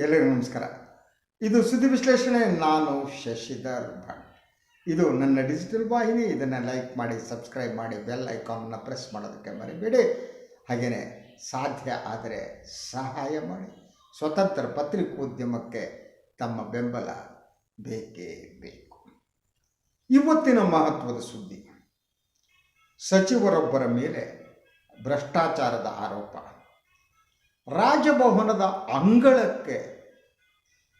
ಎಲ್ಲರಿಗೂ ನಮಸ್ಕಾರ. ಇದು ಸುದ್ದಿ ವಿಶ್ಲೇಷಣೆ, ನಾನು ಶಶಿಧರ್ ಭಟ್. ಇದು ನನ್ನ ಡಿಜಿಟಲ್ ವಾಹಿನಿ, ಇದನ್ನು ಲೈಕ್ ಮಾಡಿ, ಸಬ್ಸ್ಕ್ರೈಬ್ ಮಾಡಿ, ಬೆಲ್ ಐಕಾನ್ನ ಪ್ರೆಸ್ ಮಾಡೋದಕ್ಕೆ ಮರಿಬೇಡಿ. ಹಾಗೆಯೇ ಸಾಧ್ಯ ಆದರೆ ಸಹಾಯ ಮಾಡಿ. ಸ್ವತಂತ್ರ ಪತ್ರಿಕೋದ್ಯಮಕ್ಕೆ ತಮ್ಮ ಬೆಂಬಲ ಬೇಕೇ ಬೇಕು. ಇವತ್ತಿನ ಮಹತ್ವದ ಸುದ್ದಿ. ಸಚಿವರೊಬ್ಬರ ಮೇಲೆ ಭ್ರಷ್ಟಾಚಾರದ ಆರೋಪ. ರಾಜಭವನದ ಅಂಗಳಕ್ಕೆ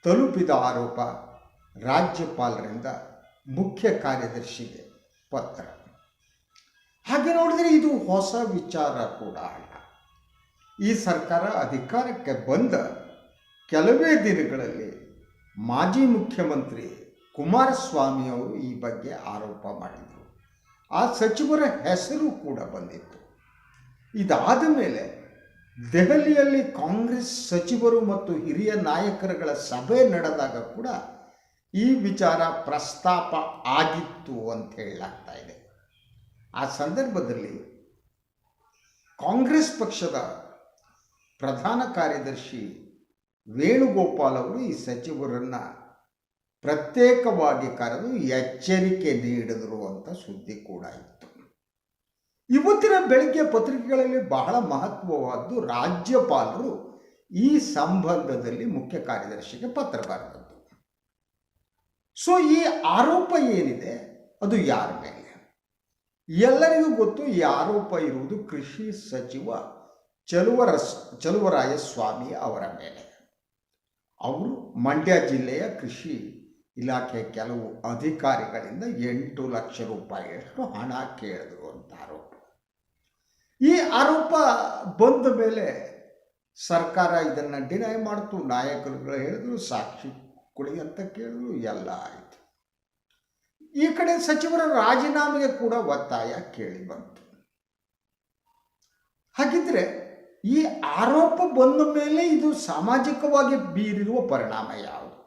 ತಲುಪಿದ ಆರೋಪ ರಾಜ್ಯಪಾಲರಿಂದ ಮುಖ್ಯ ಕಾರ್ಯದರ್ಶಿಗೆ ಪತ್ರ. ಹಾಗೆ ನೋಡಿದರೆ ಇದು ಹೊಸ ವಿಚಾರ ಕೂಡ ಅಲ್ಲ. ಈ ಸರ್ಕಾರ ಅಧಿಕಾರಕ್ಕೆ ಬಂದ ಕೆಲವೇ ದಿನಗಳಲ್ಲಿ ಮಾಜಿ ಮುಖ್ಯಮಂತ್ರಿ ಕುಮಾರಸ್ವಾಮಿ ಅವರು ಈ ಬಗ್ಗೆ ಆರೋಪ ಮಾಡಿದರು. ಆ ಸಚಿವರ ಹೆಸರು ಕೂಡ ಬಂದಿತ್ತು. ಇದಾದ ಮೇಲೆ ದೆಹಲಿಯಲ್ಲಿ ಕಾಂಗ್ರೆಸ್ ಸಚಿವರು ಮತ್ತು ಹಿರಿಯ ನಾಯಕರುಗಳ ಸಭೆ ನಡೆದಾಗ ಕೂಡ ಈ ವಿಚಾರ ಪ್ರಸ್ತಾಪ ಆಗಿತ್ತು ಅಂತ ಹೇಳಲಾಗ್ತಾ ಇದೆ. ಆ ಸಂದರ್ಭದಲ್ಲಿ ಕಾಂಗ್ರೆಸ್ ಪಕ್ಷದ ಪ್ರಧಾನ ಕಾರ್ಯದರ್ಶಿ ವೇಣುಗೋಪಾಲ್ ಅವರು ಈ ಸಚಿವರನ್ನು ಪ್ರತ್ಯೇಕವಾಗಿ ಕರೆದು ಎಚ್ಚರಿಕೆ ನೀಡಿದರು ಅಂತ ಸುದ್ದಿ ಕೂಡ ಇತ್ತು. ಇವತ್ತಿನ ಬೆಳಗ್ಗೆ ಪತ್ರಿಕೆಗಳಲ್ಲಿ ಬಹಳ ಮಹತ್ವವಾದ್ದು ರಾಜ್ಯಪಾಲರು ಈ ಸಂಬಂಧದಲ್ಲಿ ಮುಖ್ಯ ಕಾರ್ಯದರ್ಶಿಗೆ ಪತ್ರ ಬರೆದದ್ದು. ಸೊ ಈ ಆರೋಪ ಏನಿದೆ? ಅದು ಯಾರ ಮೇಲೆ? ಎಲ್ಲರಿಗೂ ಗೊತ್ತು ಈ ಆರೋಪ ಇರುವುದು ಕೃಷಿ ಸಚಿವ ಚಲುವರ ಚಲುವರಾಯ ಸ್ವಾಮಿ ಅವರ ಮೇಲೆ. ಅವರು ಮಂಡ್ಯ ಜಿಲ್ಲೆಯ ಕೃಷಿ ಇಲಾಖೆ ಕೆಲವು ಅಧಿಕಾರಿಗಳಿಂದ ಎಂಟು ಲಕ್ಷ ರೂಪಾಯಿಯಷ್ಟು ಹಣ ಕೇಳಿದ್ರು ಅಂತಾರೋ. ಈ ಆರೋಪ ಬಂದ ಮೇಲೆ ಸರ್ಕಾರ ಇದನ್ನು ಡಿನೈ ಮಾಡ್ತು. ನಾಯಕರುಗಳು ಹೇಳಿದ್ರು, ಸಾಕ್ಷಿ ಕೊಡಿ ಅಂತ ಕೇಳಿದ್ರು, ಎಲ್ಲ ಆಯಿತು. ಈ ಕಡೆ ಸಚಿವರ ರಾಜೀನಾಮೆಗೆ ಕೂಡ ಒತ್ತಾಯ ಕೇಳಿ ಬಂತು. ಹಾಗಿದ್ರೆ ಈ ಆರೋಪ ಬಂದ ಮೇಲೆ ಇದು ಸಾಮಾಜಿಕವಾಗಿ ಬೀರಿರುವ ಪರಿಣಾಮ ಯಾವುದು?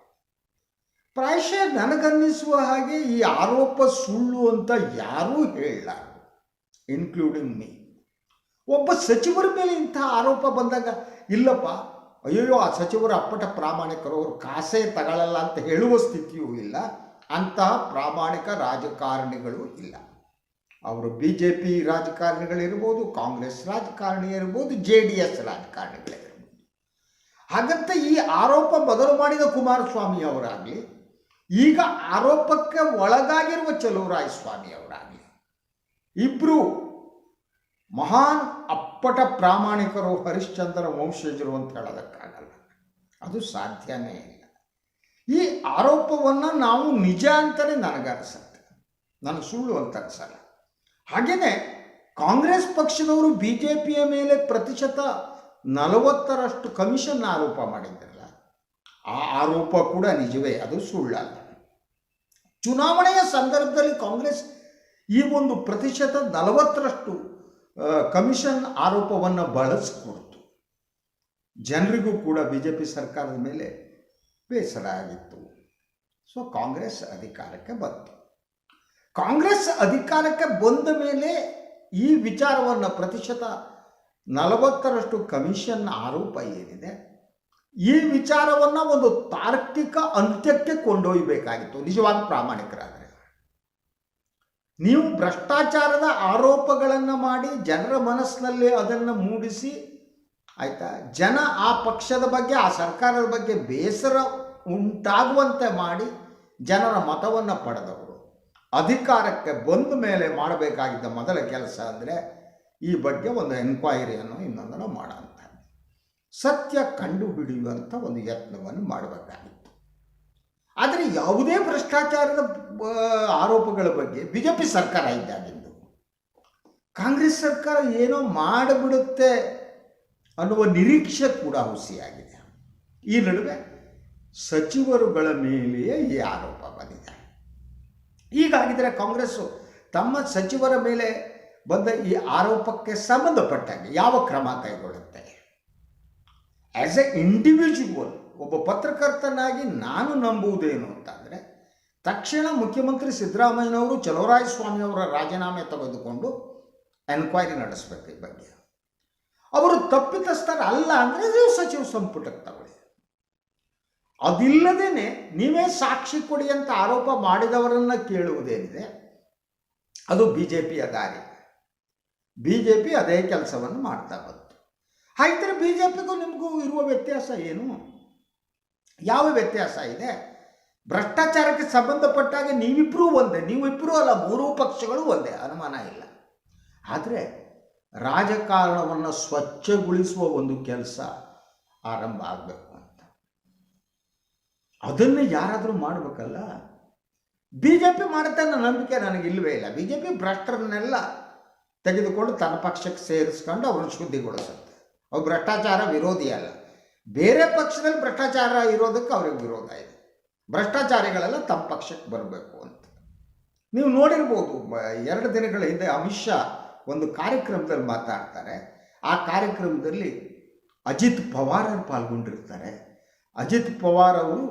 ಪ್ರಾಯಶಃ ನನಗನ್ನಿಸುವ ಹಾಗೆ ಈ ಆರೋಪ ಸುಳ್ಳು ಅಂತ ಯಾರೂ ಹೇಳಲಾರರು ಇನ್ಕ್ಲೂಡಿಂಗ್ ಮೀ ಒಬ್ಬ ಸಚಿವರ ಮೇಲೆ ಇಂಥ ಆರೋಪ ಬಂದಾಗ, ಇಲ್ಲಪ್ಪ ಅಯ್ಯೋ ಆ ಸಚಿವರು ಅಪ್ಪಟ ಪ್ರಾಮಾಣಿಕರು ಅವರು ಕಾಸೇ ತಗೊಳ್ಳಲ್ಲ ಅಂತ ಹೇಳುವ ಸ್ಥಿತಿಯೂ ಇಲ್ಲ. ಅಂತಹ ಪ್ರಾಮಾಣಿಕ ರಾಜಕಾರಣಿಗಳು ಇಲ್ಲ. ಅವರು ಬಿ ಜೆ ಪಿ ರಾಜಕಾರಣಿಗಳಿರ್ಬೋದು, ಕಾಂಗ್ರೆಸ್ ರಾಜಕಾರಣಿ ಇರ್ಬೋದು, ಜೆ ಡಿ ಎಸ್ ರಾಜಕಾರಣಿಗಳಿರ್ಬೋದು. ಹಾಗಂತ ಈ ಆರೋಪ ಮೊದಲು ಮಾಡಿದ ಕುಮಾರಸ್ವಾಮಿ ಅವರಾಗಲಿ, ಈಗ ಆರೋಪಕ್ಕೆ ಒಳಗಾಗಿರುವ ಚಲುವರಾಯ ಸ್ವಾಮಿ ಅವರಾಗಲಿ ಇಬ್ಬರು ಮಹಾನ್ ಅಪ್ಪಟ ಪ್ರಾಮಾಣಿಕರು ಹರಿಶ್ಚಂದ್ರ ವಂಶಜರು ಅಂತ ಹೇಳೋದಕ್ಕಾಗಲ್ಲ. ಅದು ಸಾಧ್ಯನೇ ಇಲ್ಲ. ಈ ಆರೋಪವನ್ನು ನಾವು ನಿಜ ಅಂತಲೇ ನನಗನ್ಸುತ್ತೆ. ನನಗೆ ಸುಳ್ಳು ಅಂತ ಅನ್ಸಲ್ಲ ಹಾಗೆಯೇ ಕಾಂಗ್ರೆಸ್ ಪಕ್ಷದವರು ಬಿ ಜೆ ಪಿಯ ಮೇಲೆ ಪ್ರತಿಶತ ನಲವತ್ತರಷ್ಟು ಕಮಿಷನ್ ಆರೋಪ ಮಾಡಿದ್ರಲ್ಲ, ಆ ಆರೋಪ ಕೂಡ ನಿಜವೇ, ಅದು ಸುಳ್ಳಲ್ಲ. ಚುನಾವಣೆಯ ಸಂದರ್ಭದಲ್ಲಿ ಕಾಂಗ್ರೆಸ್ ಈ ಒಂದು ಪ್ರತಿಶತ ನಲವತ್ತರಷ್ಟು ಕಮಿಷನ್ ಆರೋಪವನ್ನು ಬಳಸಿಕೊಡ್ತು. ಜನರಿಗೂ ಕೂಡ ಬಿ ಜೆ ಪಿ ಸರ್ಕಾರದ ಮೇಲೆ ಬೇಸರ ಆಗಿತ್ತು. ಸೊ ಕಾಂಗ್ರೆಸ್ ಅಧಿಕಾರಕ್ಕೆ ಬಂತು. ಕಾಂಗ್ರೆಸ್ ಅಧಿಕಾರಕ್ಕೆ ಬಂದ ಮೇಲೆ ಈ ವಿಚಾರವನ್ನು ಪ್ರತಿಶತ ನಲವತ್ತರಷ್ಟು ಕಮಿಷನ್ ಆರೋಪ ಏನಿದೆ, ಈ ವಿಚಾರವನ್ನು ಒಂದು ತಾರ್ಕಿಕ ಅಂತ್ಯಕ್ಕೆ ಕೊಂಡೊಯ್ಯಬೇಕಾಗಿತ್ತು ನಿಜವಾದ ಪ್ರಾಮಾಣಿಕರಾದರೆ. ನೀವು ಭ್ರಷ್ಟಾಚಾರದ ಆರೋಪಗಳನ್ನು ಮಾಡಿ ಜನರ ಮನಸ್ಸಿನಲ್ಲಿ ಅದನ್ನು ಮೂಡಿಸಿ, ಆಯಿತಾ? ಜನ ಆ ಪಕ್ಷದ ಬಗ್ಗೆ, ಆ ಸರ್ಕಾರದ ಬಗ್ಗೆ ಬೇಸರ ಉಂಟಾಗುವಂತೆ ಮಾಡಿ ಜನರ ಮತವನ್ನು ಪಡೆದವರು. ಅಧಿಕಾರಕ್ಕೆ ಬಂದ ಮೇಲೆ ಮಾಡಬೇಕಾಗಿದ್ದ ಮೊದಲ ಕೆಲಸ ಅಂದರೆ ಈ ಬಗ್ಗೆ ಒಂದು ಎನ್ಕ್ವೈರಿಯನ್ನು ಇನ್ನೊಂದನ್ನು ಮಾಡೋಂಥ ಸತ್ಯ ಕಂಡುಹಿಡಿಯುವಂಥ ಒಂದು ಯತ್ನವನ್ನು ಮಾಡಬೇಕಾಗಿತ್ತು. ಆದರೆ ಯಾವುದೇ ಭ್ರಷ್ಟಾಚಾರದ ಆರೋಪಗಳ ಬಗ್ಗೆ ಬಿ ಜೆ ಪಿ ಸರ್ಕಾರ ಇದ್ದಾಗಿದ್ದು ಕಾಂಗ್ರೆಸ್ ಸರ್ಕಾರ ಏನೋ ಮಾಡಿಬಿಡುತ್ತೆ ಅನ್ನುವ ನಿರೀಕ್ಷೆ ಕೂಡ ಹುಸಿಯಾಗಿದೆ. ಈ ನಡುವೆ ಸಚಿವರುಗಳ ಮೇಲೆಯೇ ಈ ಆರೋಪ ಬಂದಿದೆ. ಹೀಗಾಗಿದ್ದರೆ ಕಾಂಗ್ರೆಸ್ಸು ತಮ್ಮ ಸಚಿವರ ಮೇಲೆ ಬಂದ ಈ ಆರೋಪಕ್ಕೆ ಸಂಬಂಧಪಟ್ಟಂಗೆ ಯಾವ ಕ್ರಮ ಕೈಗೊಳ್ಳುತ್ತೆ? ಆ್ಯಸ್ ಎ ಇಂಡಿವಿಜುವಲ್ ಒಬ್ಬ ಪತ್ರಕರ್ತನಾಗಿ ನಾನು ನಂಬುವುದೇನು ಅಂತಂದರೆ, ತಕ್ಷಣ ಮುಖ್ಯಮಂತ್ರಿ ಸಿದ್ದರಾಮಯ್ಯನವರು ಚಲೋರಾಯಸ್ವಾಮಿಯವರ ರಾಜೀನಾಮೆ ತೆಗೆದುಕೊಂಡು ಎನ್ಕ್ವೈರಿ ನಡೆಸಬೇಕು ಈ ಬಗ್ಗೆ. ಅವರು ತಪ್ಪಿತಸ್ಥರ ಅಲ್ಲ ಅಂದರೆ ನೀವು ಸಚಿವ ಸಂಪುಟಕ್ಕೆ ತಗೊಳ್ಳಿ. ಅದಿಲ್ಲದೇನೆ ನೀವೇ ಸಾಕ್ಷಿ ಕೊಡಿ ಅಂತ ಆರೋಪ ಮಾಡಿದವರನ್ನ ಕೇಳುವುದೇನಿದೆ, ಅದು ಬಿ ಜೆ ಪಿಯ ದಾರಿ. ಬಿ ಜೆ ಪಿ ಅದೇ ಕೆಲಸವನ್ನು ಮಾಡ್ತಾ ಬಂತು. ಹಾಗಿದ್ರೆ ಬಿ ಜೆ ಪಿಗೂ ನಿಮಗೂ ಇರುವ ವ್ಯತ್ಯಾಸ ಏನು? ಯಾವ ವ್ಯತ್ಯಾಸ ಇದೆ? ಭ್ರಷ್ಟಾಚಾರಕ್ಕೆ ಸಂಬಂಧಪಟ್ಟಾಗ ನೀವಿಬ್ಬರೂ ಒಂದೇ ನೀವಿಬ್ಬರೂ ಅಲ್ಲ, ಮೂರೂ ಪಕ್ಷಗಳು ಒಂದೇ, ಅನುಮಾನ ಇಲ್ಲ. ಆದರೆ ರಾಜಕಾರಣವನ್ನು ಸ್ವಚ್ಛಗೊಳಿಸುವ ಒಂದು ಕೆಲಸ ಆರಂಭ ಆಗಬೇಕು ಅಂತ. ಅದನ್ನು ಯಾರಾದರೂ ಮಾಡಬೇಕಲ್ಲ? ಬಿ ಜೆ ಪಿ ಮಾಡುತ್ತೆ ಅನ್ನೋ ನಂಬಿಕೆ ನನಗೆ ಇಲ್ಲವೇ ಇಲ್ಲ. ಬಿ ಜೆ ಪಿ ಭ್ರಷ್ಟರನ್ನೆಲ್ಲ ತೆಗೆದುಕೊಂಡು ತನ್ನ ಪಕ್ಷಕ್ಕೆ ಸೇರಿಸ್ಕೊಂಡು ಅವ್ರನ್ನ ಶುದ್ಧಿಗೊಳಿಸುತ್ತೆ. ಅವ್ರು ಭ್ರಷ್ಟಾಚಾರ ವಿರೋಧಿ ಅಲ್ಲ. ಬೇರೆ ಪಕ್ಷದಲ್ಲಿ ಭ್ರಷ್ಟಾಚಾರ ಇರೋದಕ್ಕೆ ಅವ್ರಿಗೆ ವಿರೋಧ ಇದೆ. ಭ್ರಷ್ಟಾಚಾರಿಗಳೆಲ್ಲ ತಮ್ಮ ಪಕ್ಷಕ್ಕೆ ಬರಬೇಕು ಅಂತ. ನೀವು ನೋಡಿರ್ಬೋದು ಎರಡು ದಿನಗಳ ಹಿಂದೆ ಅಮಿತ್ ಶಾ ಒಂದು ಕಾರ್ಯಕ್ರಮದಲ್ಲಿ ಮಾತಾಡ್ತಾರೆ. ಆ ಕಾರ್ಯಕ್ರಮದಲ್ಲಿ ಅಜಿತ್ ಪವಾರ್ ಪಾಲ್ಗೊಂಡಿರ್ತಾರೆ. ಅಜಿತ್ ಪವಾರ್ ಅವರು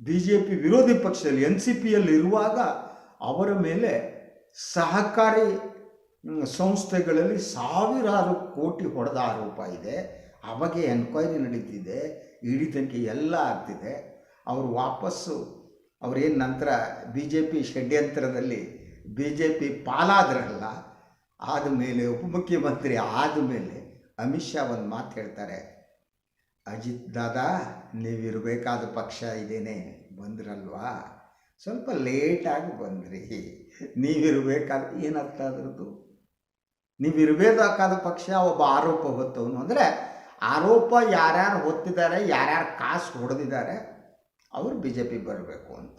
ಬಿ ಜೆ ಪಿ ವಿರೋಧಿ ಪಕ್ಷದಲ್ಲಿ ಎನ್ ಸಿ ಪಿಯಲ್ಲಿ ಇರುವಾಗ ಅವರ ಮೇಲೆ ಸಹಕಾರಿ ಸಂಸ್ಥೆಗಳಲ್ಲಿ ಸಾವಿರಾರು ಕೋಟಿ ಹೊಡೆದ ಆರೋಪ ಇದೆ. ಅವಾಗೆ ಎನ್ಕ್ವೈರಿ ನಡೀತಿದೆ, ಇಡೀ ತನಿಖೆ ಎಲ್ಲ ಆಗ್ತಿದೆ. ಅವರು ವಾಪಸ್ಸು ಅವರೇನು ನಂತರ ಬಿ ಜೆ ಪಿ ಷಡ್ಯಂತ್ರದಲ್ಲಿ ಬಿ ಜೆ ಪಿ ಪಾಲಾದ್ರಲ್ಲ ಆದಮೇಲೆ ಉಪಮುಖ್ಯಮಂತ್ರಿ ಆದಮೇಲೆ ಅಮಿತ್ ಶಾ ಒಂದು ಮಾತು ಹೇಳ್ತಾರೆ, ಅಜಿತ್ ದಾದಾ, ನೀವಿರಬೇಕಾದ ಪಕ್ಷ ಇದೇನೆ, ಬಂದ್ರಲ್ವಾ? ಸ್ವಲ್ಪ ಲೇಟಾಗಿ ಬಂದ್ರಿ. ನೀವಿರಬೇಕಾದ, ಏನರ್ಥ ಅದರದ್ದು? ನೀವಿರಬೇಕಾದ ಪಕ್ಷ, ಒಬ್ಬ ಆರೋಪ ಹೊತ್ತವನು. ಅಂದರೆ ಆರೋಪ ಯಾರ್ಯಾರು ಹೊತ್ತಿದ್ದಾರೆ, ಯಾರ್ಯಾರು ಕಾಸು ಹೊಡೆದಿದ್ದಾರೆ, ಅವರು ಬಿ ಜೆ ಪಿ ಬರಬೇಕು ಅಂತ.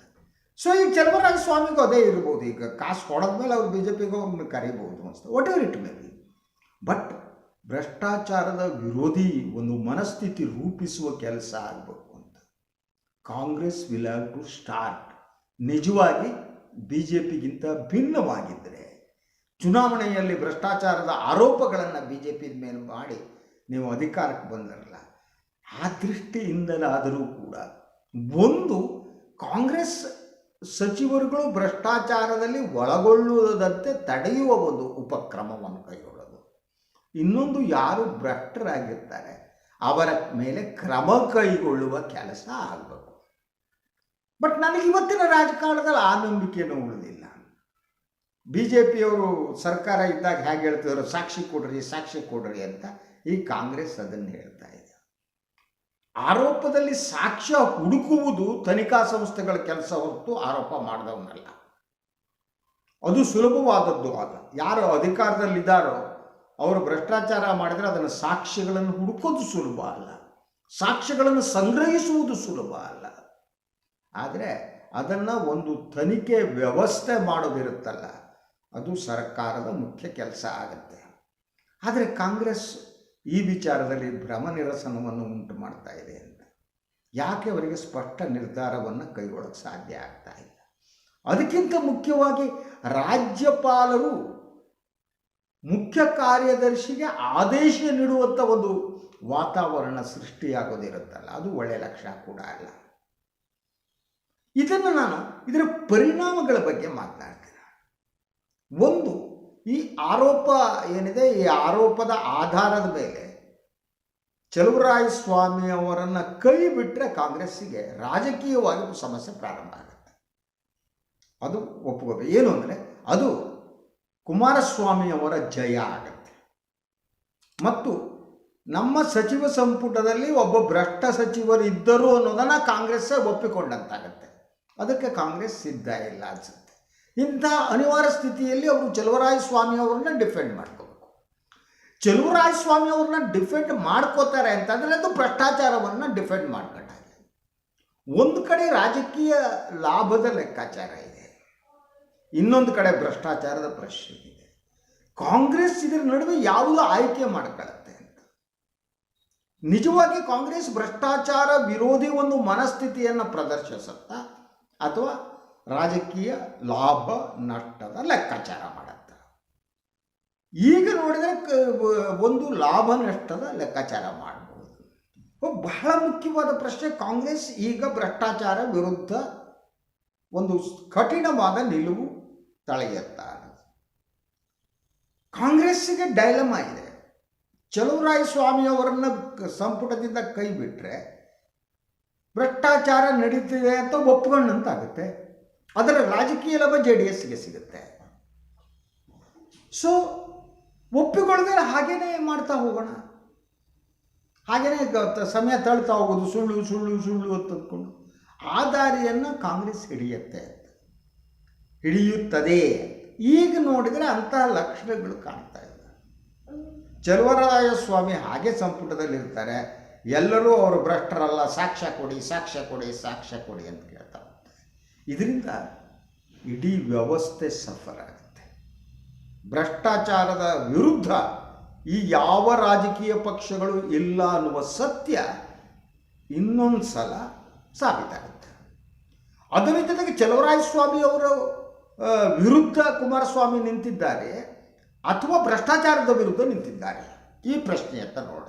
ಸೊ ಈಗ ಚಲಮರಾಜ ಸ್ವಾಮಿಗೂ ಅದೇ ಇರ್ಬೋದು. ಈಗ ಕಾಸು ಹೊಡೆದ್ಮೇಲೆ ಅವ್ರು ಬಿ ಜೆ ಪಿಗೆ ಅವ್ರನ್ನ ಕರಿಬೋದು ಅನ್ಸುತ್ತೆ. Whatever it may be but ಭ್ರಷ್ಟಾಚಾರದ ವಿರೋಧಿ ಒಂದು ಮನಸ್ಥಿತಿ ರೂಪಿಸುವ ಕೆಲಸ ಆಗಬೇಕು ಅಂತ. Congress will have to start ನಿಜವಾಗಿ ಬಿ ಜೆ ಪಿಗಿಂತ ಭಿನ್ನವಾಗಿದ್ದರೆ ಚುನಾವಣೆಯಲ್ಲಿ ಭ್ರಷ್ಟಾಚಾರದ ಆರೋಪಗಳನ್ನು ಬಿ ಜೆ ಪಿ ಮೇಲೆ ಮಾಡಿ ನೀವು ಅಧಿಕಾರಕ್ಕೆ ಬಂದರಲ್ಲ, ಆ ದೃಷ್ಟಿಯಿಂದಲಾದರೂ ಕೂಡ ಒಂದು ಕಾಂಗ್ರೆಸ್ ಸಚಿವರುಗಳು ಭ್ರಷ್ಟಾಚಾರದಲ್ಲಿ ಒಳಗೊಳ್ಳುವುದಂತೆ ತಡೆಯುವ ಒಂದು ಉಪಕ್ರಮವನ್ನು ಕೈಗೊಳ್ಳೋದು. ಇನ್ನೊಂದು ಯಾರು ಭ್ರಷ್ಟರಾಗಿರ್ತಾರೆ, ಅವರ ಮೇಲೆ ಕ್ರಮ ಕೈಗೊಳ್ಳುವ ಕೆಲಸ ಆಗಬೇಕು. ಬಟ್ ನನಗೆ ಇವತ್ತಿನ ರಾಜಕಾರಣದಲ್ಲಿ ಆ ನಂಬಿಕೆಯನ್ನು ಉಳಿದಿಲ್ಲ. ಬಿ ಜೆ ಪಿಯವರು ಸರ್ಕಾರ ಇದ್ದಾಗ ಹೇಗೆ ಹೇಳ್ತಿದ್ರು, ಸಾಕ್ಷಿ ಕೊಡ್ರಿ ಸಾಕ್ಷಿ ಕೊಡ್ರಿ ಅಂತ ಈ ಕಾಂಗ್ರೆಸ್ ಅದನ್ನು ಹೇಳ್ತಾ ಇದೆ. ಆರೋಪದಲ್ಲಿ ಸಾಕ್ಷ್ಯ ಹುಡುಕುವುದು ತನಿಖಾ ಸಂಸ್ಥೆಗಳ ಕೆಲಸ ಹೊರತು ಆರೋಪ ಮಾಡಿದವನಲ್ಲ. ಅದು ಸುಲಭವಾದದ್ದು ಆಗ. ಯಾರು ಅಧಿಕಾರದಲ್ಲಿದ್ದಾರೋ ಅವರು ಭ್ರಷ್ಟಾಚಾರ ಮಾಡಿದರೆ ಅದನ್ನು ಸಾಕ್ಷ್ಯಗಳನ್ನು ಹುಡುಕೋದು ಸುಲಭ ಅಲ್ಲ. ಸಾಕ್ಷ್ಯಗಳನ್ನು ಸಂಗ್ರಹಿಸುವುದು ಸುಲಭ ಅಲ್ಲ. ಆದರೆ ಅದನ್ನು ಒಂದು ತನಿಖೆ ವ್ಯವಸ್ಥೆ ಮಾಡೋದಿರುತ್ತಲ್ಲ, ಅದು ಸರ್ಕಾರದ ಮುಖ್ಯ ಕೆಲಸ ಆಗುತ್ತೆ. ಆದರೆ ಕಾಂಗ್ರೆಸ್ ಈ ವಿಚಾರದಲ್ಲಿ ಭ್ರಮ ನಿರಸನವನ್ನು ಉಂಟು ಮಾಡ್ತಾ ಇದೆ ಅಂತ. ಯಾಕೆ ಅವರಿಗೆ ಸ್ಪಷ್ಟ ನಿರ್ಧಾರವನ್ನು ಕೈಗೊಳ್ಳಕ್ಕೆ ಸಾಧ್ಯ ಆಗ್ತಾ ಇಲ್ಲ? ಅದಕ್ಕಿಂತ ಮುಖ್ಯವಾಗಿ ರಾಜ್ಯಪಾಲರು ಮುಖ್ಯ ಕಾರ್ಯದರ್ಶಿಗೆ ಆದೇಶ ನೀಡುವಂಥ ಒಂದು ವಾತಾವರಣ ಸೃಷ್ಟಿಯಾಗೋದಿರುತ್ತಲ್ಲ, ಅದು ಒಳ್ಳೆಯ ಲಕ್ಷಣ ಕೂಡ ಅಲ್ಲ. ಇದನ್ನು ನಾನು ಇದರ ಪರಿಣಾಮಗಳ ಬಗ್ಗೆ ಮಾತನಾಡ್ತೀನಿ. ಒಂದು ಈ ಆರೋಪ ಏನಿದೆ, ಈ ಆರೋಪದ ಆಧಾರದ ಮೇಲೆ ಚಲುವರಾಯ ಸ್ವಾಮಿ ಅವರನ್ನು ಕೈ ಬಿಟ್ಟರೆ ಕಾಂಗ್ರೆಸ್ಸಿಗೆ ರಾಜಕೀಯವಾಗಿ ಸಮಸ್ಯೆ ಪ್ರಾರಂಭ ಆಗುತ್ತೆ. ಅದು ಒಪ್ಪುಗೋದು ಏನು ಅಂದರೆ, ಅದು ಕುಮಾರಸ್ವಾಮಿ ಅವರ ಜಯ ಆಗತ್ತೆ. ಮತ್ತು ನಮ್ಮ ಸಚಿವ ಸಂಪುಟದಲ್ಲಿ ಒಬ್ಬ ಭ್ರಷ್ಟ ಸಚಿವರು ಇದ್ದರು ಅನ್ನೋದನ್ನು ಕಾಂಗ್ರೆಸ್ಸೇ ಒಪ್ಪಿಕೊಂಡಂತಾಗತ್ತೆ. ಅದಕ್ಕೆ ಕಾಂಗ್ರೆಸ್ ಸಿದ್ಧ ಇಲ್ಲ ಅನ್ಸುತ್ತೆ. ಇಂಥ ಅನಿವಾರ್ಯ ಸ್ಥಿತಿಯಲ್ಲಿ ಅವರು ಚಲುವರಾಯ ಸ್ವಾಮಿಯವ್ರನ್ನ ಡಿಫೆಂಡ್ ಮಾಡ್ಕೋಬೇಕು. ಚಲುವರಾಯ ಸ್ವಾಮಿಯವ್ರನ್ನ ಡಿಫೆಂಡ್ ಮಾಡ್ಕೋತಾರೆ ಅಂತಂದರೆ ಅದು ಭ್ರಷ್ಟಾಚಾರವನ್ನು ಡಿಫೆಂಡ್ ಮಾಡ್ಕೊಂಡಾಗ ಒಂದು ಕಡೆ ರಾಜಕೀಯ ಲಾಭದ ಲೆಕ್ಕಾಚಾರ ಇದೆ. ಇನ್ನೊಂದು ಕಡೆ ಭ್ರಷ್ಟಾಚಾರದ ಪ್ರಶ್ನೆ ಇದೆ. ಕಾಂಗ್ರೆಸ್ ಇದರ ನಡುವೆ ಯಾವುದು ಆಯ್ಕೆ ಮಾಡ್ಕೊಳ್ಳುತ್ತೆ ಅಂತ. ನಿಜವಾಗಿ ಕಾಂಗ್ರೆಸ್ ಭ್ರಷ್ಟಾಚಾರ ವಿರೋಧಿ ಒಂದು ಮನಸ್ಥಿತಿಯನ್ನು ಪ್ರದರ್ಶಿಸುತ್ತಾ ಅಥವಾ ರಾಜಕೀಯ ಲಾಭ ನಷ್ಟದ ಲೆಕ್ಕಾಚಾರ ಮಾಡುತ್ತೆ. ಈಗ ನೋಡಿದರೆ ಒಂದು ಲಾಭ ನಷ್ಟದ ಲೆಕ್ಕಾಚಾರ ಮಾಡಬಹುದು ಬಹಳ ಮುಖ್ಯವಾದ ಪ್ರಶ್ನೆ. ಕಾಂಗ್ರೆಸ್ ಈಗ ಭ್ರಷ್ಟಾಚಾರ ವಿರುದ್ಧ ಒಂದು ಕಠಿಣವಾದ ನಿಲುವು ತಳೆಯುತ್ತಾರೆ ಕಾಂಗ್ರೆಸ್ಸಿಗೆ ಡೈಲಮ ಇದೆ. ಚಲುವರಾಯ ಸ್ವಾಮಿ ಅವರನ್ನ ಕ- ಸಂಪುಟದಿಂದ ಕೈ ಬಿಟ್ಟರೆ ಭ್ರಷ್ಟಾಚಾರ ನಡೀತಿದೆ ಅಂತ ಒಪ್ಕೊಂಡಂತಾಗುತ್ತೆ. ಅದರ ರಾಜಕೀಯ ಲಾಭ ಜೆ ಡಿ ಎಸ್ಗೆ ಸಿಗುತ್ತೆ. ಸೊ ಒಪ್ಪಿಕೊಳ್ಳದೆ ಹಾಗೇನೇ ಮಾಡ್ತಾ ಹೋಗೋಣ. ಹಾಗೇನೇ ಸಮಯ ತಳ್ತಾ ಹೋಗೋದು, ಸುಳ್ಳು ಸುಳ್ಳು ಸುಳ್ಳು ಅಂತ ಅಂದ್ಕೊಂಡು ಆ ದಾರಿಯನ್ನು ಕಾಂಗ್ರೆಸ್ ಹಿಡಿಯುತ್ತೆ ಹಿಡಿಯುತ್ತದೆ ಈಗ ನೋಡಿದರೆ ಅಂತಹ ಲಕ್ಷಣಗಳು ಕಾಣ್ತಾ ಇಲ್ಲ. ಚಲುವರಾಯ ಸ್ವಾಮಿ ಹಾಗೆ ಸಂಪುಟದಲ್ಲಿರ್ತಾರೆ. ಎಲ್ಲರೂ ಅವರು ಭ್ರಷ್ಟರಲ್ಲ, ಸಾಕ್ಷ್ಯ ಕೊಡಿ ಸಾಕ್ಷ್ಯ ಕೊಡಿ ಸಾಕ್ಷ್ಯ ಕೊಡಿ ಅಂತ ಕೇಳ್ತಾ ಹೋಗ್ತಾರೆ ಇದರಿಂದ ಇಡೀ ವ್ಯವಸ್ಥೆ ಸಫರ್ ಆಗುತ್ತೆ. ಭ್ರಷ್ಟಾಚಾರದ ವಿರುದ್ಧ ಈ ಯಾವ ರಾಜಕೀಯ ಪಕ್ಷಗಳು ಇಲ್ಲ ಅನ್ನುವ ಸತ್ಯ ಇನ್ನೊಂದು ಸಲ ಸಾಬೀತಾಗುತ್ತೆ. ಅದರ ಜೊತೆಗೆ ಚಲುವರಾಯಸ್ವಾಮಿ ಅವರ ವಿರುದ್ಧ ಕುಮಾರಸ್ವಾಮಿ ನಿಂತಿದ್ದಾರೆ ಅಥವಾ ಭ್ರಷ್ಟಾಚಾರದ ವಿರುದ್ಧ ನಿಂತಿದ್ದಾರೆ? ಈ ಪ್ರಶ್ನೆಯತ್ತ ನೋಡ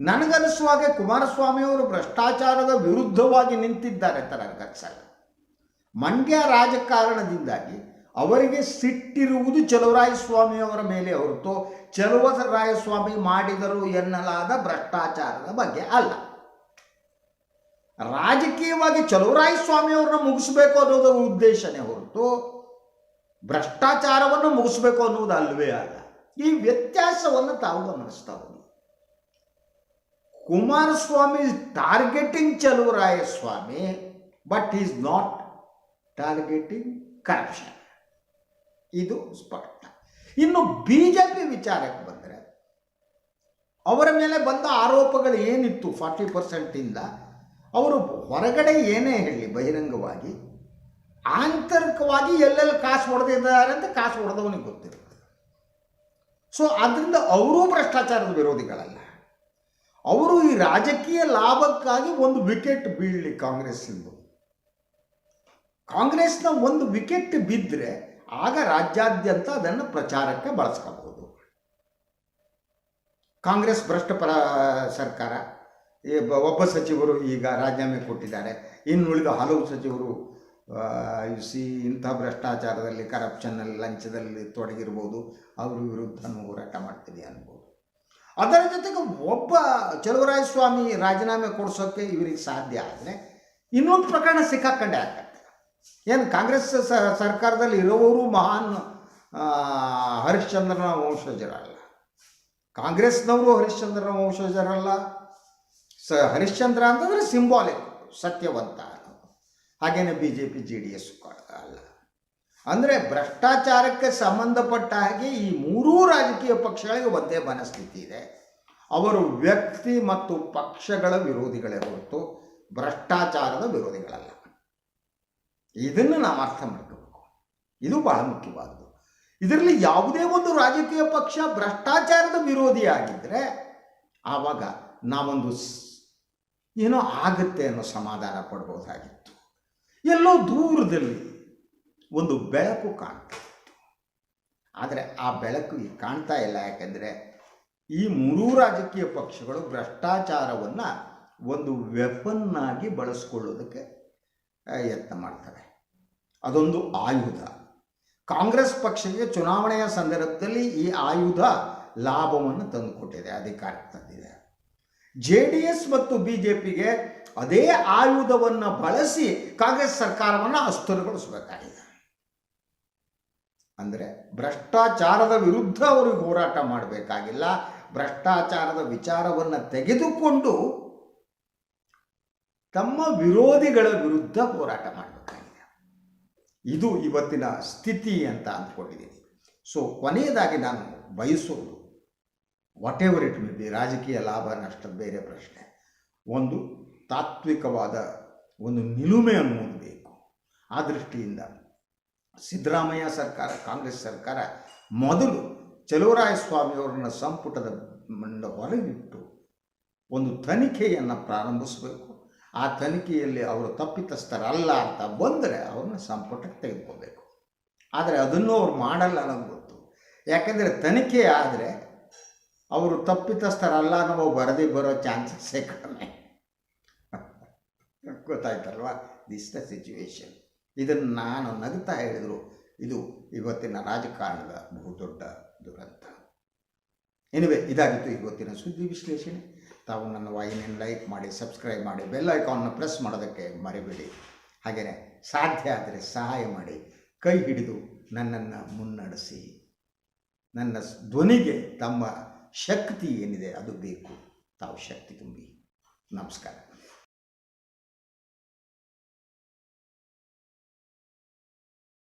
ನನಗನಿಸುವಾಗೆ ಕುಮಾರಸ್ವಾಮಿ ಅವರು ಭ್ರಷ್ಟಾಚಾರದ ವಿರುದ್ಧವಾಗಿ ನಿಂತಿದ್ದಾರೆ ಅಂತ ನನಗನ್ಸಲ್ಲ. ಮಂಡ್ಯ ರಾಜಕಾರಣದಿಂದಾಗಿ ಅವರಿಗೆ ಸಿಟ್ಟಿರುವುದು ಚಲುವರಾಯಸ್ವಾಮಿ ಅವರ ಮೇಲೆ ಹೊರತು ಚಲುವರಾಯಸ್ವಾಮಿ ಮಾಡಿದರು ಎನ್ನಲಾದ ಭ್ರಷ್ಟಾಚಾರದ ಬಗ್ಗೆ ಅಲ್ಲ. ರಾಜಕೀಯವಾಗಿ ಚಲುವರಾಯಸ್ವಾಮಿ ಅವ್ರನ್ನ ಮುಗಿಸ್ಬೇಕು ಅನ್ನೋದು ಉದ್ದೇಶನೇ ಹೊರತು ಭ್ರಷ್ಟಾಚಾರವನ್ನು ಮುಗಿಸ್ಬೇಕು ಅನ್ನುವುದು ಅಲ್ವೇ ಅಲ್ಲ. ಈ ವ್ಯತ್ಯಾಸವನ್ನು ತಾವು ಗಮನಿಸ್ತಾ ಹೋಗಿ. Kumaraswamy targeting Chaluvarayaswamy but is not targeting corruption ಇದು ಸ್ಪಷ್ಟ. ಇನ್ನು ಬಿ ಜೆ ಪಿ ವಿಚಾರಕ್ಕೆ ಬಂದರೆ, ಅವರ ಮೇಲೆ ಬಂದ ಆರೋಪಗಳು ಏನಿತ್ತು ಫಾರ್ಟಿ ಪರ್ಸೆಂಟಿಂದ ಅವರು ಹೊರಗಡೆ ಏನೇ ಹೇಳಿ ಬಹಿರಂಗವಾಗಿ, ಆಂತರಿಕವಾಗಿ ಎಲ್ಲೆಲ್ಲಿ ಕಾಸು ಹೊಡೆದಿದ್ದಾರೆ ಅಂತ ಕಾಸು ಹೊಡೆದವನಿಗೆ ಗೊತ್ತಿರುತ್ತೆ. ಸೊ ಅದರಿಂದ ಅವರೂ ಭ್ರಷ್ಟಾಚಾರದ ವಿರೋಧಿಗಳಲ್ಲ. ಅವರು ಈ ರಾಜಕೀಯ ಲಾಭಕ್ಕಾಗಿ ಒಂದು ವಿಕೆಟ್ ಬೀಳಲಿ ಕಾಂಗ್ರೆಸ್ಸಿಂದು. ಕಾಂಗ್ರೆಸ್ನ ಒಂದು ವಿಕೆಟ್ ಬಿದ್ದರೆ ಆಗ ರಾಜ್ಯಾದ್ಯಂತ ಅದನ್ನು ಪ್ರಚಾರಕ್ಕೆ ಬಳಸ್ಕೋಬಹುದು. ಕಾಂಗ್ರೆಸ್ ಭ್ರಷ್ಟ ಪರ ಸರ್ಕಾರ ಒಬ್ಬ ಸಚಿವರು ಈಗ ರಾಜೀನಾಮೆ ಕೊಟ್ಟಿದ್ದಾರೆ. ಇನ್ನುಳಿದ ಹಲವು ಸಚಿವರು ಯು ಸಿ ಇಂಥ ಭ್ರಷ್ಟಾಚಾರದಲ್ಲಿ, ಕರಪ್ಷನ್ನಲ್ಲಿ, ಲಂಚದಲ್ಲಿ ತೊಡಗಿರ್ಬೋದು. ಅವರ ವಿರುದ್ಧ ಹೋರಾಟ ಮಾಡ್ತೀವಿ ಅನ್ಬೋದು. ಅದರ ಜೊತೆಗೆ ಒಬ್ಬ ಚಲುವರಾಯಸ್ವಾಮಿ ರಾಜೀನಾಮೆ ಕೊಡಿಸೋಕ್ಕೆ ಇವರಿಗೆ ಸಾಧ್ಯ ಆದರೆ ಇನ್ನೊಂದು ಪ್ರಕರಣ ಸಿಕ್ಕಾಕೊಂಡೆ ಆಗತ್ತೆ ಏನು ಕಾಂಗ್ರೆಸ್ ಸರ್ಕಾರದಲ್ಲಿ ಇರುವವರು ಮಹಾನ್ ಹರಿಶ್ಚಂದ್ರನ ವಂಶಜರಲ್ಲ. ಕಾಂಗ್ರೆಸ್ನವರು ಹರಿಶ್ಚಂದ್ರನ ವಂಶಜರಲ್ಲ. ಸ ಹರಿಶ್ಚಂದ್ರ ಅಂತಂದರೆ ಸಿಂಬಾಲಿಕ್, ಸತ್ಯವಂತ. ಹಾಗೇನೆ B J P J D S ಅಲ್ಲ. ಅಂದರೆ ಭ್ರಷ್ಟಾಚಾರಕ್ಕೆ ಸಂಬಂಧಪಟ್ಟ ಹಾಗೆ ಈ ಮೂರೂ ರಾಜಕೀಯ ಪಕ್ಷಗಳಿಗೆ ಒಂದೇ ಮನಸ್ಥಿತಿ ಇದೆ. ಅವರು ವ್ಯಕ್ತಿ ಮತ್ತು ಪಕ್ಷಗಳ ವಿರೋಧಿಗಳೇ ಹೊರತು ಭ್ರಷ್ಟಾಚಾರದ ವಿರೋಧಿಗಳಲ್ಲ. ಇದನ್ನು ನಾವು ಅರ್ಥ ಮಾಡ್ಕೋಬೇಕು. ಇದು ಬಹಳ ಮುಖ್ಯವಾದದ್ದು. ಇದರಲ್ಲಿ ಯಾವುದೇ ಒಂದು ರಾಜಕೀಯ ಪಕ್ಷ ಭ್ರಷ್ಟಾಚಾರದ ವಿರೋಧಿಯಾಗಿದ್ದರೆ ಆವಾಗ ನಾವೊಂದು ಏನೋ ಆಗುತ್ತೆ ಅನ್ನೋ ಸಮಾಧಾನ ಪಡ್ಬೋದಾಗಿತ್ತು ಎಲ್ಲೋ ದೂರದಲ್ಲಿ ಒಂದು ಬೆಳಕು ಕಾಣ್ತಾ ಆದರೆ ಆ ಬೆಳಕು ಈಗ ಕಾಣ್ತಾ ಇಲ್ಲ. ಯಾಕೆಂದರೆ ಈ ಮೂರೂ ರಾಜಕೀಯ ಪಕ್ಷಗಳು ಭ್ರಷ್ಟಾಚಾರವನ್ನು ಒಂದು ವೆಪನ್ನಾಗಿ ಬಳಸ್ಕೊಳ್ಳೋದಕ್ಕೆ ಯತ್ನ ಮಾಡ್ತವೆ. ಅದೊಂದು ಆಯುಧ. ಕಾಂಗ್ರೆಸ್ ಪಕ್ಷಕ್ಕೆ ಚುನಾವಣೆಯ ಸಂದರ್ಭದಲ್ಲಿ ಈ ಆಯುಧ ಲಾಭವನ್ನು ತಂದುಕೊಟ್ಟಿದೆ, ಅಧಿಕಾರಕ್ಕೆ ತಂದಿದೆ. ಜೆ ಮತ್ತು ಬಿ ಜೆ ಪಿಗೆ ಅದೇ ಆಯುಧವನ್ನು ಬಳಸಿ ಕಾಂಗ್ರೆಸ್ ಸರ್ಕಾರವನ್ನು ಅಸ್ಥಿರಗೊಳಿಸಬೇಕಾಗಿದೆ ಅಂದರೆ ಭ್ರಷ್ಟಾಚಾರದ ವಿರುದ್ಧ ಅವರಿಗೆ ಹೋರಾಟ ಮಾಡಬೇಕಾಗಿಲ್ಲ, ಭ್ರಷ್ಟಾಚಾರದ ವಿಚಾರವನ್ನು ತೆಗೆದುಕೊಂಡು ತಮ್ಮ ವಿರೋಧಿಗಳ ವಿರುದ್ಧ ಹೋರಾಟ ಮಾಡಬೇಕಾಗಿದೆ ಇದು ಇವತ್ತಿನ ಸ್ಥಿತಿ ಅಂತ ಅಂದ್ಕೊಂಡಿದ್ದೀನಿ. ಸೊ ಕೊನೆಯದಾಗಿ ನಾನು ಬಯಸೋದು whatever it may be ರಾಜಕೀಯ ಲಾಭ ನಷ್ಟ ಬೇರೆ ಪ್ರಶ್ನೆ. ಒಂದು ತಾತ್ವಿಕವಾದ ಒಂದು ನಿಲುಮೆ ಅನ್ನೋದು ಬೇಕು ಆ ದೃಷ್ಟಿಯಿಂದ ಸಿದ್ದರಾಮಯ್ಯ ಸರ್ಕಾರ, ಕಾಂಗ್ರೆಸ್ ಸರ್ಕಾರ ಮೊದಲು ಚಲುವರಾಯಸ್ವಾಮಿಯವರನ್ನ ಸಂಪುಟದ ಹೊರಗಿಟ್ಟು ಒಂದು ತನಿಖೆಯನ್ನು ಪ್ರಾರಂಭಿಸಬೇಕು. ಆ ತನಿಖೆಯಲ್ಲಿ ಅವರು ತಪ್ಪಿತಸ್ಥರಲ್ಲ ಅಂತ ಬಂದರೆ ಅವ್ರನ್ನ ಸಂಪುಟಕ್ಕೆ ತೆಗೆದುಕೋಬೇಕು ಆದರೆ ಅದನ್ನು ಅವ್ರು ಮಾಡಲ್ಲ ಅನ್ನೋದು ಗೊತ್ತು. ಯಾಕೆಂದರೆ ತನಿಖೆ ಆದರೆ ಅವರು ತಪ್ಪಿತಸ್ಥರಲ್ಲ ಅನ್ನೋ ವರದಿ ಬರೋ ಚಾನ್ಸಸ್ಸೇ ಕಡಿಮೆ. ಗೊತ್ತಾಯ್ತಲ್ವ? ದಿಸ್ ದ ಸಿಚುವೇಶನ್ ಇದನ್ನು ನಾನು ನಗ್ತಾ ಹೇಳಿದರು, ಇದು ಇವತ್ತಿನ ರಾಜಕಾರಣದ ಬಹುದೊಡ್ಡ ದುರಂತ. ಎನಿವೆ ಇದಾಗಿತ್ತು ಇವತ್ತಿನ ಸುದ್ದಿ ವಿಶ್ಲೇಷಣೆ. ತಾವು ನನ್ನ ವಾಹಿನಿಯನ್ನು ಲೈಕ್ ಮಾಡಿ, ಸಬ್ಸ್ಕ್ರೈಬ್ ಮಾಡಿ, ಬೆಲ್ ಐಕಾನ್ನ ಪ್ರೆಸ್ ಮಾಡೋದಕ್ಕೆ ಮರಿಬೇಡಿ. ಹಾಗೆಯೇ ಸಾಧ್ಯ ಆದರೆ ಸಹಾಯ ಮಾಡಿ. ಕೈ ಹಿಡಿದು ನನ್ನನ್ನು ಮುನ್ನಡೆಸಿ. ನನ್ನ ಧ್ವನಿಗೆ ತಮ್ಮ ಶಕ್ತಿ ಏನಿದೆ ಅದು ಬೇಕು. ತಾವು ಶಕ್ತಿ ತುಂಬಿ. ನಮಸ್ಕಾರ.